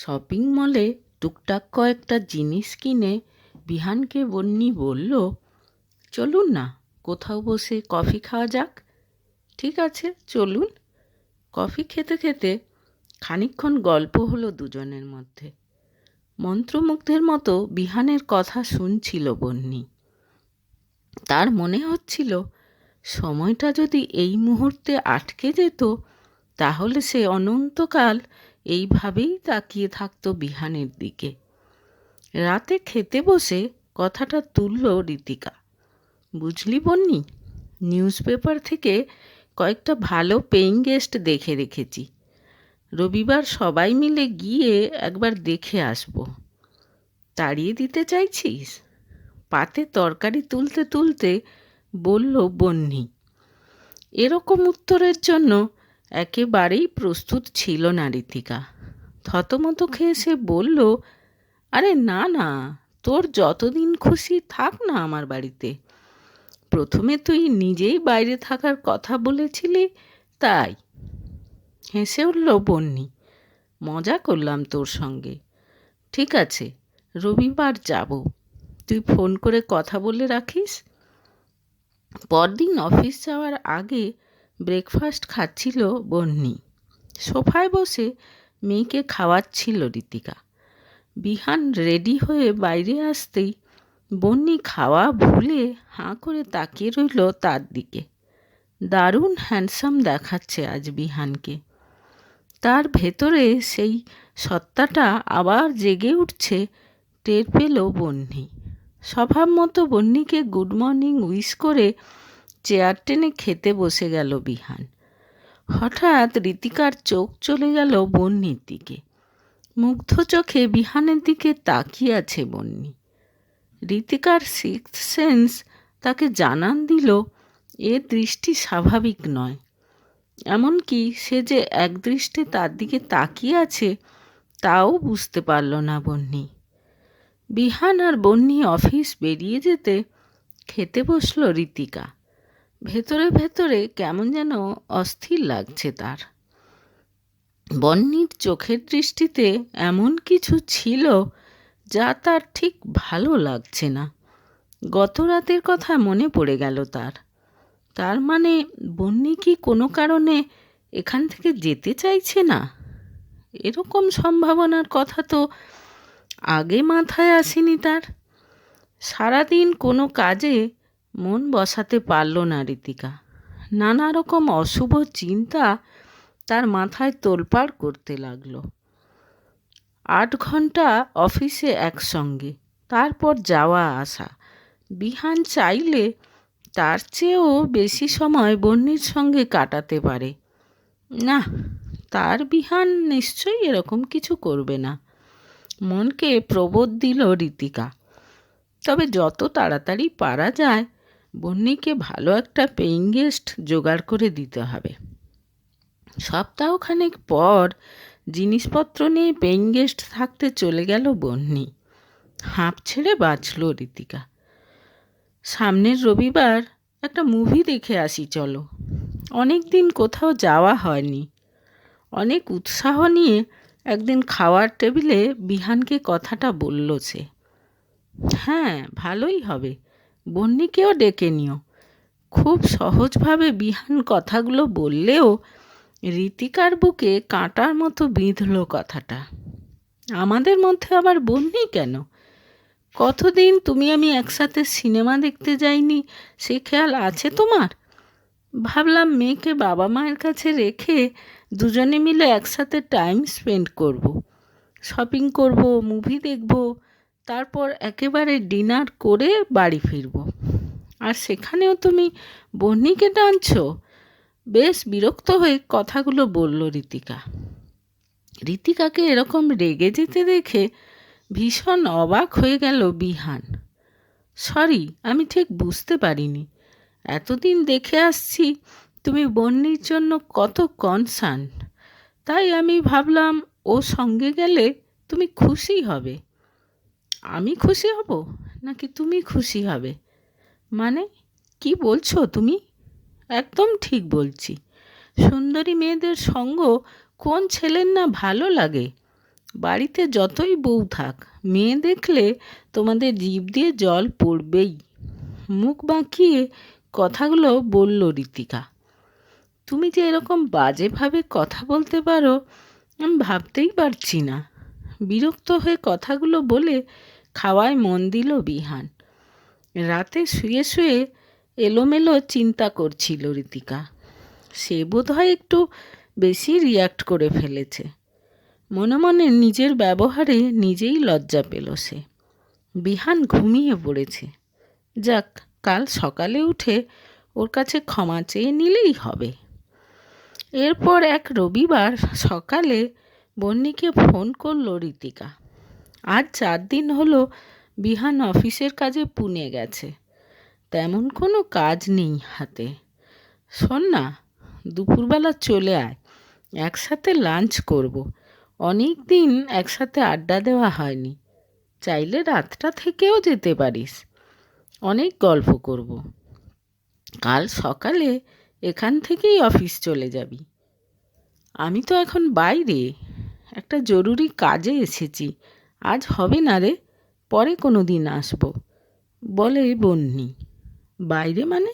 Shopping মলে টুকটাক কয়েকটা জিনিস কিনে বিহানকে বন্যি বলল, চলুন না, কোথাও বসে কফি খাওয়া যাক। ঠিক আছে, চলুন। কফি খেতে খেতে খানিকক্ষণ গল্প হলো দুজনের মধ্যে। মন্ত্রমুগ্ধের মতো বিহানের কথা শুনছিল বন্নি। তার মনে হচ্ছিল, সময়টা যদি এই মুহূর্তে আটকে যেত, তাহলে সে অনন্তকাল এইভাবেই তাকিয়ে থাকতো বিহানের দিকে। রাতে খেতে বসে কথাটা তুলল রীতিকা। বুঝলি বন্নি নিউজ পেপার থেকে কয়েকটা ভালো পেইং গেস্ট দেখে রেখেছি। রবিবার সবাই মিলে গিয়ে একবার দেখে আসব। তাড়িয়ে দিতে চাইছিস? পাতে তরকারি তুলতে তুলতে বলল বন্যি এরকম উত্তরের জন্য একেবারেই প্রস্তুত ছিল না রীতিকা। থতমত খেয়ে সে বলল, আরে না না, তোর যতদিন খুশি থাক না আমার বাড়িতে। প্রথমে তুই নিজেই বাইরে থাকার কথা বলেছিলি, তাই। হেসে উঠল বন্নি, মজা করলাম তোর সঙ্গে। ঠিক আছে, রবিবার যাব। তুই ফোন করে কথা বলে রাখিস? পরদিন অফিস যাওয়ার আগে ব্রেকফাস্ট খাচ্ছিল বন্যি সোফায় বসে মেয়েকে খাওয়াচ্ছিল রীতিকা। বিহান রেডি হয়ে বাইরে আসতেই বন্নি খাওয়া ভুলে হাঁ করে তাকিয়ে রইল তার দিকে। দারুণ হ্যান্ডসাম দেখাচ্ছে আজ বিহানকে। তার ভেতরে সেই সত্তাটা আবার জেগে উঠছে, টের পেল বন্নি। স্বভাব মতো বন্নিকে গুড মর্নিং উইশ করে চেয়ার টেনে খেতে বসে গেল বিহান। হঠাৎ রীতিকার চোখ চলে গেল বন্যির দিকে। মুগ্ধ চোখে বিহানের দিকে তাকিয়ে আছে বন্যি রীতিকার সিক্স সেন্স তাকে জানান দিল, এ দৃষ্টি স্বাভাবিক নয়। এমনকি সে যে এক একদৃষ্টে তার দিকে তাকিয়ে আছে, তাও বুঝতে পারল না বন্যি বিহান আর বন্যি অফিস বেরিয়ে যেতে খেতে বসল রীতিকা। ভেতরে ভেতরে কেমন যেন অস্থির লাগছে তার। বন্যির চোখের দৃষ্টিতে এমন কিছু ছিল যা তার ঠিক ভালো লাগছে না। গত রাতের কথা মনে পড়ে গেল তার। তার মানে বন্যি কি কোনো কারণে এখান থেকে যেতে চাইছে না? এরকম সম্ভাবনার কথা তো আগে মাথায় আসেনি তার। সারাদিন কোনো কাজে মন বসাতে পারল না রীতিকা। নানা রকম অশুভ চিন্তা তার মাথায় তোলপাড় করতে লাগল। আট ঘণ্টা অফিসে একসঙ্গে, তারপর যাওয়া আসা। বিহান চাইলে তার চেয়েও বেশি সময় বন্যির সঙ্গে কাটাতে পারে। না, তার বিহান নিশ্চয়ই এরকম কিছু করবে না। মনকে প্রবোধ দিল রীতিকা। তবে যত তাড়াতাড়ি পারা যায় বন্নিকে ভালো একটা পেইং গেস্ট জোগাড় করে দিতে হবে। সপ্তাহখানেক পর জিনিসপত্র নিয়ে পেইং গেস্ট থাকতে চলে গেল বন্নি। হাঁপ ছেড়ে বাঁচল রীতিকা। সামনের রবিবার একটা মুভি দেখে আসি, চলো। অনেক দিন কোথাও যাওয়া হয়নি। অনেক উৎসাহ নিয়ে একদিন খাওয়ার টেবিলে বিহানকে কথাটা বলল সে। হ্যাঁ ভালোই হবে। বন্নিকেও ডেকে নিও। খুব সহজভাবে বিহান কথাগুলো বললেও রীতিকার বুকে কাঁটার মতো বিঁধল কথাটা। আমাদের মধ্যে আবার বন্যি কেন? কতদিন তুমি আমি একসাথে সিনেমা দেখতে যাইনি, সে খেয়াল আছে তোমার? ভাবলাম মেয়েকে বাবা মায়ের কাছে রেখে দুজনে মিলে একসাথে টাইম স্পেন্ড করব। শপিং করব, মুভি দেখব তারপর একেবারে ডিনার করে বাড়ি ফিরব। আর সেখানেও তুমি বন্নিকে টানছ? বেশ বিরক্ত হয়ে কথাগুলো বলল রীতিকা। রীতিকাকে এরকম রেগে যেতে দেখে ভীষণ অবাক হয়ে গেল বিহান। সরি, আমি ঠিক বুঝতে পারিনি। এতদিন দেখে আসছি তুমি বন্যির জন্য কত কনসার্ন তাই আমি ভাবলাম, ও সঙ্গে গেলে তুমি খুশি হবে। আমি খুশি হব? নাকি তুমি খুশি হবে? মানে কি বলছো তুমি? একদম ঠিক বলছি। সুন্দরী মেয়েদের সঙ্গ কোন ছেলের না ভালো লাগে? বাড়িতে যতই বউ থাক, মেয়ে দেখলে তোমাদের জিভ দিয়ে জল পড়বেই। মুখ বাঁকিয়ে কথাগুলো বলল ঋতিকা তুমি যে এরকম বাজেভাবে কথা বলতে পারো, আমি ভাবতেই পারছি না। বিরক্ত হয়ে কথাগুলো বলে খাওয়ায় মন দিল বিহান। রাতে শুয়ে শুয়ে এলোমেলো চিন্তা করছিল ঋতিকা সে বোধহয় একটু বেশি রিয়াক্ট করে ফেলেছে। মনে মনে নিজের ব্যবহারে নিজেই লজ্জা পেল সে। বিহান ঘুমিয়ে পড়েছে। যাক, কাল সকালে উঠে ওর কাছে ক্ষমা চেয়ে নিলেই হবে। এরপর এক রবিবার সকালে বন্নিকে ফোন করল ঋতিকা আজ চার দিন হলো বিহান অফিসের কাজে পুনে গেছে। তেমন কোনো কাজ নেই হাতে। শোন না, দুপুরবেলা চলে আয়, একসাথে লাঞ্চ করব। অনেক দিন একসাথে আড্ডা দেওয়া হয়নি। চাইলে রাতটা থেকেও যেতে পারিস। অনেক গল্প করব। কাল সকালে এখান থেকেই অফিস চলে যাবি। আমি তো এখন বাইরে। একটা জরুরি কাজে এসেছি। আজ হবে না রে, পরে কোনো দিন আসব, বলে বন্নি। বাইরে মানে?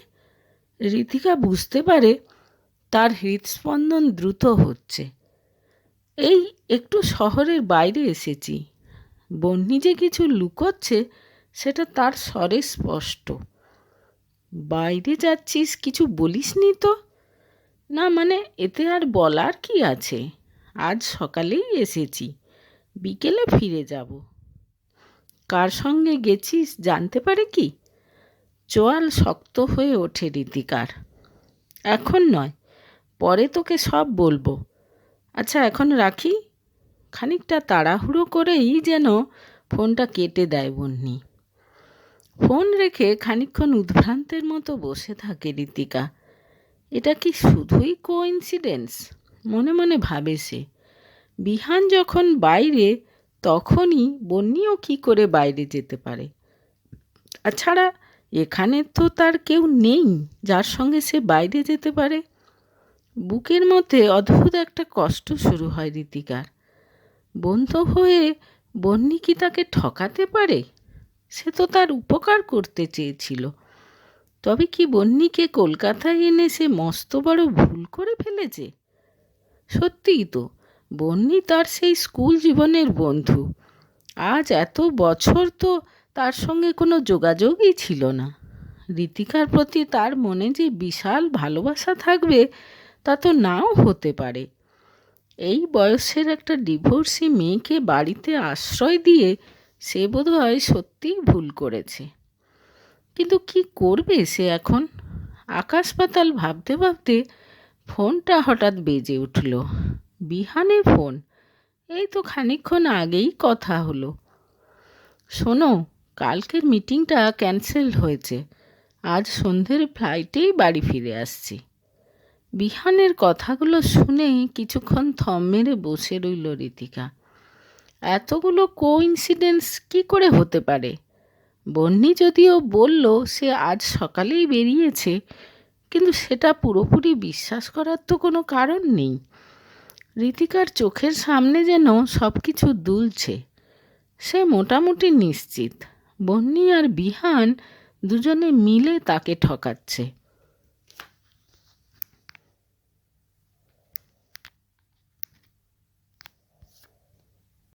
ঋতিকা বুঝতে পারে তার হৃদস্পন্দন দ্রুত হচ্ছে। এই একটু শহরের বাইরে এসেছি। বন্নি যে কিছু লুকোচ্ছে, সেটা তার স্বরে স্পষ্ট। বাইরে যাচ্ছিস কিছু বলিসনি তো? না মানে এতে আর বলার কি আছে? আজ সকালেই এসেছি। বিকেলে ফিরে যাব। কার সঙ্গে গেছিস জানতে পারে কি? চোয়াল শক্ত হয়ে ওঠে রীতিকার এখন নয়, পরে তোকে সব বলব। আচ্ছা এখন রাখি? খানিকটা তাড়াহুড়ো করেই যেন ফোনটা কেটে দেয় বন্নি। ফোন রেখে খানিক্ষণ উদ্ভ্রান্তের মতো বসে থাকে রীতিকা এটা কি শুধুই কোইন্সিডেন্স? মনে মনে ভাবে সে। বিহান যখন বাইরে, তখনই বন্নিও কি করে বাইরে যেতে পারে? তাছাড়া এখানে তো তার কেউ নেই যার সঙ্গে সে বাইরে যেতে পারে। বুকের মধ্যে অদ্ভুত একটা কষ্ট শুরু হয় রীতিকার। বন্ধু হয়ে বন্নি কি তাকে ঠকাতে পারে? সে তো তার উপকার করতে চেয়েছিল। তবে কি বন্নিকে কলকাতায় এনে সে মস্ত বড় ভুল করে ফেলেছে? সত্যিই তো, বন্নি তার সেই স্কুল জীবনের বন্ধু। আজ এত বছর তো তার সঙ্গে কোনো যোগাযোগই ছিল না। ঋতিকার প্রতি তার মনে যে বিশাল ভালোবাসা থাকবে, তা তো নাও হতে পারে। এই বয়সের একটা ডিভোর্সি মেয়েকে বাড়িতে আশ্রয় দিয়ে সে বোধহয় সত্যিই ভুল করেছে। কিন্তু কি করবে সে এখন? আকাশ পাতাল ভাবতে ভাবতে ফোনটা হঠাৎ বেজে উঠল। বিহানের ফোন? এই তো খানিক্ষণ আগেই কথা হলো। শোনো, কালকের মিটিংটা ক্যান্সেল হয়েছে। আজ সন্ধ্যের ফ্লাইটেই বাড়ি ফিরে আসছি। বিহানের কথাগুলো শুনে কিছুক্ষণ থম মেরে বসে রইল ঋতিকা এতগুলো কোইন্সিডেন্স কি করে হতে পারে? বন্নি যদিও বলল, সে আজ সকালেই বেরিয়েছে কিন্তু সেটা পুরোপুরি বিশ্বাস করার তো কোনো কারণ নেই। রীতিকার চোখের সামনে যেন সব কিছু দুলছে, সে মোটামুটি নিশ্চিত। বন্নি আর বিহান দুজনে মিলে তাকে ঠকাচ্ছে।